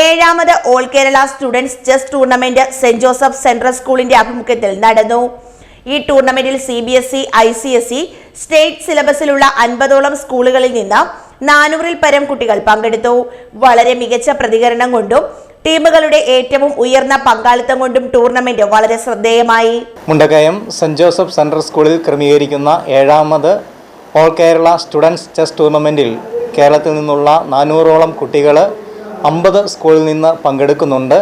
ഏഴാമത് all Kerala students chess tournament saint Joseph central സ്കൂളിന്റെ ആഭിമുഖ്യത്തിൽ നടന്നു. ഈ ടൂർണമെന്റിൽ C B S E I C S E state സിലബസിലുള്ള അൻപതോളം സ്കൂളുകളിൽ നിന്ന് നാനൂറിൽ പരം കുട്ടികൾ പങ്കെടുത്തു. വളരെ മികച്ച പ്രതികരണം കൊണ്ടും ടീമുകളുടെ ഏറ്റവും ഉയർന്ന പങ്കാളിത്തം കൊണ്ടും ടൂർണമെന്റ് വളരെ ശ്രദ്ധേയമായി. മുണ്ടക്കയം സെന്റ് ജോസഫ് സെൻട്രൽ സ്കൂളിൽ ക്രമീകരിക്കുന്ന ഏഴാമത് ഓൾ കേരള സ്റ്റുഡൻസ് ചെസ് ടൂർണമെന്റിൽ കേരളത്തിൽ നിന്നുള്ള നാനൂറോളം കുട്ടികൾ അമ്പത് സ്കൂളിൽ നിന്ന് പങ്കെടുക്കുന്നുണ്ട്.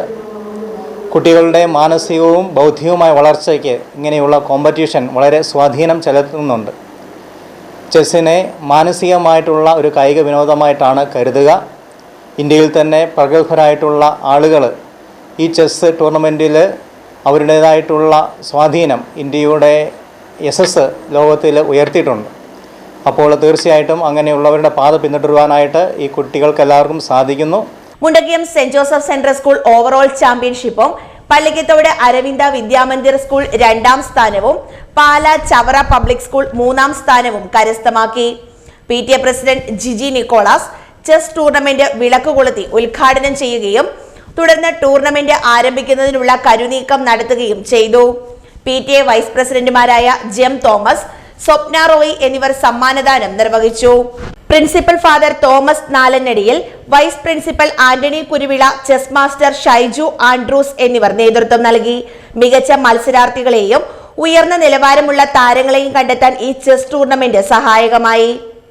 കുട്ടികളുടെ മാനസികവും ബൗദ്ധികവുമായ വളർച്ചയ്ക്ക് ഇങ്ങനെയുള്ള കോമ്പറ്റീഷൻ വളരെ സ്വാധീനം ചെലുത്തുന്നുണ്ട്. ചെസ്സിനെ മാനസികമായിട്ടുള്ള ഒരു കായിക വിനോദമായിട്ടാണ് കരുതുക. ഇന്ത്യയിൽ തന്നെ പ്രഗത്ഭരായിട്ടുള്ള ആളുകൾ ഈ ചെസ്സ് ടൂർണമെന്റിൽ അവരുടേതായിട്ടുള്ള സ്വാധീനം ഇന്ത്യയുടെ യശസ് ലോകത്തിൽ ഉയർത്തിയിട്ടുണ്ട്. അപ്പോൾ തീർച്ചയായിട്ടും അങ്ങനെയുള്ളവരുടെ പാത പിന്തുടരുവാനായിട്ട് ഈ കുട്ടികൾക്കെല്ലാവർക്കും സാധിക്കുന്നു. Mundakkayam saint Joseph central school overall ചാമ്പ്യൻഷിപ്പും Pallikathodu Aravinda Vidyamandir school രണ്ടാം സ്ഥാനവും പാല ചവറ പബ്ലിക് സ്കൂൾ മൂന്നാം സ്ഥാനവും കരസ്ഥമാക്കി. P T A president Jiji Nicholas chess tournament വിളക്ക് കൊളുത്തി ഉദ്ഘാടനം ചെയ്യുകയും തുടർന്ന് ടൂർണമെന്റ് ആരംഭിക്കുന്നതിനുള്ള കരുനീക്കം നടത്തുകയും ചെയ്തു. പി ടി എ വൈസ് പ്രസിഡന്റുമാരായ ജെം തോമസ് സ്വപ്ന റോയ് എന്നിവർ സമ്മാനദാനം നിർവഹിച്ചു. Principal father Thomas നാലനടിയിൽ vice principal Antony Kuruvila chess master Shyju Andrews എന്നിവർ നേതൃത്വം നൽകി. മികച്ച മത്സരാർത്ഥികളെയും ഉയർന്ന നിലവാരമുള്ള താരങ്ങളെയും കണ്ടെത്താൻ ഈ ചെസ് ടൂർണമെന്റ് സഹായകമായി.